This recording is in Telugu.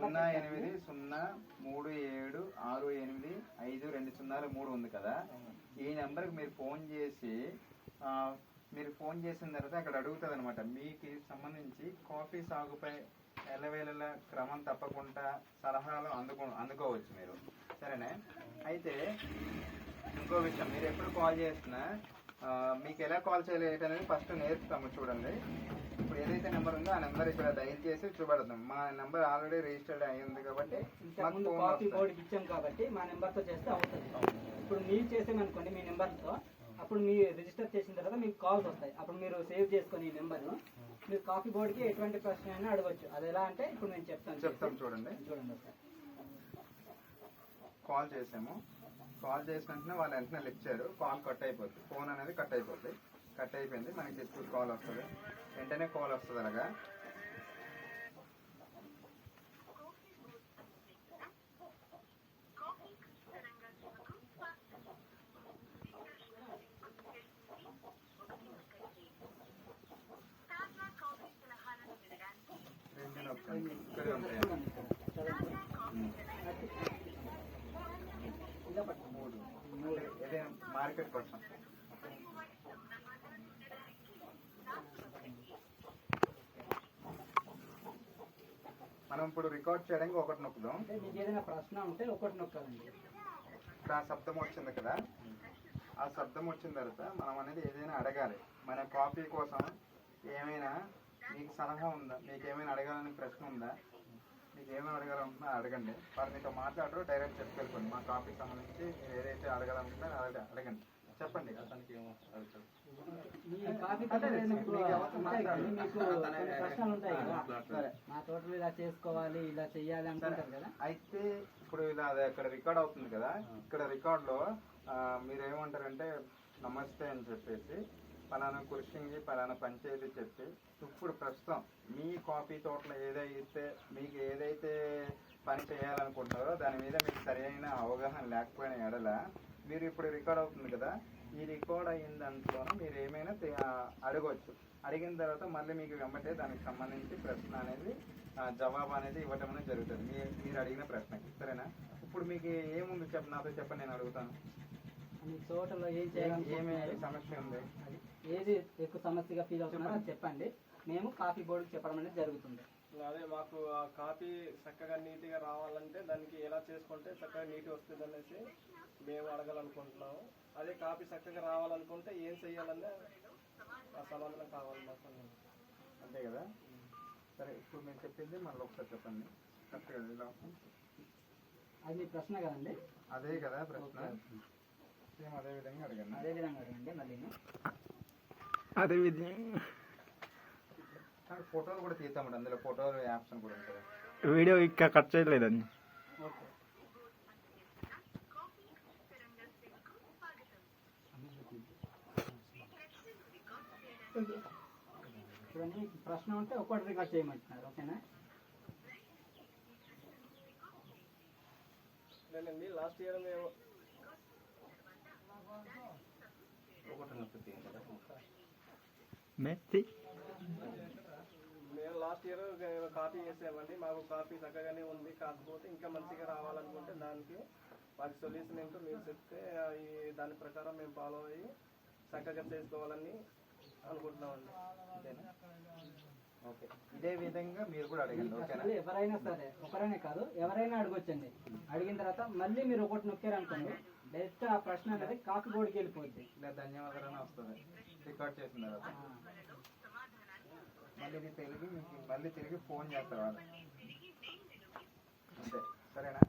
సున్నా ఎనిమిది సున్నా మూడు ఏడు ఆరు ఎనిమిది ఐదు రెండు సున్నాలు మూడు ఉంది కదా. ఈ నెంబర్కి మీరు ఫోన్ చేసి మీరు ఫోన్ చేసిన తర్వాత అక్కడ అడుగుతుంది అనమాట మీకు సంబంధించి కాఫీ సాగుపై ఎల్లవేళల క్రమం తప్పకుండా సలహాలు అందుకో అందుకోవచ్చు మీరు. సరేనే? అయితే ఇంకో విషయం. మీరు ఎప్పుడు కాల్ చేసినా మీకు ఎలా కాల్ చేయాలి అనేది ఫస్ట్ నేర్పుతాము చూడండి. ఇప్పుడు ఏదైతే నెంబర్ ఉందో ఆ నెంబర్ ఇక్కడ డైల్ చేసి చూపెడతాం మా నెంబర్ ఆల్రెడీ రిజిస్టర్డ్ కాబట్టి మాకు ముందు ఫోన్ కాపీ ఇచ్చాం కాబట్టి మా నెంబర్తో చేస్తే అవుతుంది. ఇప్పుడు మీరు చేసామనుకోండి మీ నెంబర్తో అప్పుడు మీ రిజిస్టర్ చేసిన తర్వాత మీకు కాల్స్ వస్తాయి. అప్పుడు మీరు సేవ్ చేసుకొని ఈ నెంబర్ మీరు కాపీ బోర్డ్కి ఎటువంటి ప్రశ్న అయినా అడగచ్చు. అది ఎలా అంటే ఇప్పుడు నేను చెప్తాను. చెప్తాం చూడండి. చూడండి ఒకసారి. కాల్ చేసాము. కాల్ చేసిన వెంటనే వాళ్ళు వెంటనే లిఫ్ట్ చేయరు కాల్ కట్ అయిపోతుంది ఫోన్ అనేది కట్ అయిపోతుంది కట్ అయిపోయింది. మనకి ఇప్పుడు కాల్ వస్తుంది. వెంటనే కాల్ వస్తుంది అలాగా. రెండు మూడు మూడు ఏదైనా మార్కెట్ కోసం. మనం ఇప్పుడు రికార్డ్ చేయడానికి ఒకటి నొక్కుదాం. అంటే మీకు ఏదైనా ప్రశ్న ఉంటే ఒకటి నొక్కాలండి. ఇప్పుడు ఆ శబ్దం వచ్చింది కదా. ఆ శబ్దం వచ్చిన తర్వాత మనం అనేది ఏదైనా అడగాలి. మన కాపీ కోసం ఏమైనా మీకు సలహా ఉందా? మీకు ఏమైనా అడగాలని ప్రశ్న ఉందా? మీకు ఏమైనా అడగాలనుకున్నా అడగండి. వారు మీతో మాట్లాడరు డైరెక్ట్ చెప్పి మా కాపీ సంబంధించి మీరు ఏదైతే అడగాలనుకుంటున్నారో అడగ అడగండి. చెప్పండి అతనికి ఏమో మీ తోటలో ఇలా చేసుకోవాలి ఇలా చెయ్యాలి కదా. అయితే ఇప్పుడు ఇలా అది అక్కడ రికార్డ్ అవుతుంది కదా. ఇక్కడ రికార్డ్లో మీరు ఏమంటారంటే నమస్తే అని చెప్పేసి పలానా కుర్షింగి పలానా పంచాయతీ చెప్పి ఇప్పుడు ప్రస్తుతం మీ కాఫీ తోటలో ఏదైతే మీకు ఏదైతే పని చేయాలనుకుంటారో దాని మీద మీకు సరైన అవగాహన లేకపోయిన ఎడల మీరు ఇప్పుడు రికార్డ్ అవుతుంది కదా ఈ రికార్డ్ అయిన దాంట్లో మీరు ఏమైనా అడగవచ్చు అడిగిన తర్వాత మళ్ళీ మీకు వెంబటే దానికి సంబంధించి ప్రశ్న అనేది ఆ, జవాబు అనేది ఇవ్వటం అనేది జరుగుతుంది. మీరు అడిగిన ప్రశ్నకి. సరేనా? ఇప్పుడు మీకు ఏముంది చెప్ప నాతో చెప్పండి నేను అడుగుతాను. మీ తోటలో ఏం ఏమి చేయాలనుకుంటున్నారు సమస్య ఉంది? అది ఏది ఎక్కువ సమస్యగా ఫీల్ అవుతున్నారో చెప్పండి. మేము కాఫీ బోర్డుకి చెప్పడం అనేది జరుగుతుంది. అదే మాకు ఆ కాపీ చక్కగా నీట్గా రావాలంటే దానికి ఎలా చేసుకుంటే చక్కగా నీట్ వస్తుంది అనేసి మేము అడగాలనుకుంటున్నాము. అదే కాపీ చక్కగా రావాలనుకుంటే ఏం చెయ్యాలనే ఆ సమాధానం కావాలి మాకు. అంతే కదా? సరే ఇప్పుడు మీరు చెప్పింది మళ్ళీ ఒకసారి చెప్పండి. కరెక్ట్గా ఇలా అది మీ ప్రశ్న కదండి? అదే కదా ప్రశ్న. సేమ్ అదే విధంగా అడగండి. అదే విధంగా అడగండి మళ్ళీ అదే విధంగా. ఫోటోలు కూడా అందులో ఫోటోలు కూడా ఉంటుంది వీడియో ఇంకా కట్ చేయలేదండి. ఓకే. చూడండి మీకు ప్రశ్న ఉంటే ఒక్కటి రికార్డ్ చేయమంటున్నారు. ఓకేనా? లేదండి లాస్ట్ ఇయర్ మేము ఒకటి నొక్కి తీయండి కదా మెత్తి. మేము లాస్ట్ ఇయర్ కాపీ చేసామండి. మాకు కాపీ చక్కగానే ఉంది. కాకపోతే ఇంకా మంచిగా రావాలనుకుంటే దానికి మాకు సొల్యూషన్ ఏంటో మీరు చెప్తే ఈ దాని ప్రకారం మేము ఫాలో అయ్యి చక్కగా చేసుకోవాలని అనుకుంటున్నామండి. అంతేనా? ఓకే. ఇదే విధంగా మీరు కూడా అడగండి ఓకేనా? ఎవరైనా సరే ఒకరైనా కాదు ఎవరైనా అడగొచ్చండి. అడిగిన తర్వాత మళ్ళీ మీరు ఒకటి నొక్కారనుకోండి డైరెక్ట్ ఆ ప్రశ్న అనేది కాఫీ బోర్డుకి వెళ్ళిపోద్ది. ఇలా ధన్యవాదాలని వస్తుంది. రికార్డ్ చేసిన తర్వాత. మళ్ళీ ఇది తిరిగి మీకు మళ్ళీ తిరిగి ఫోన్ చేస్తారు వాళ్ళు. అంతే. సరేనా?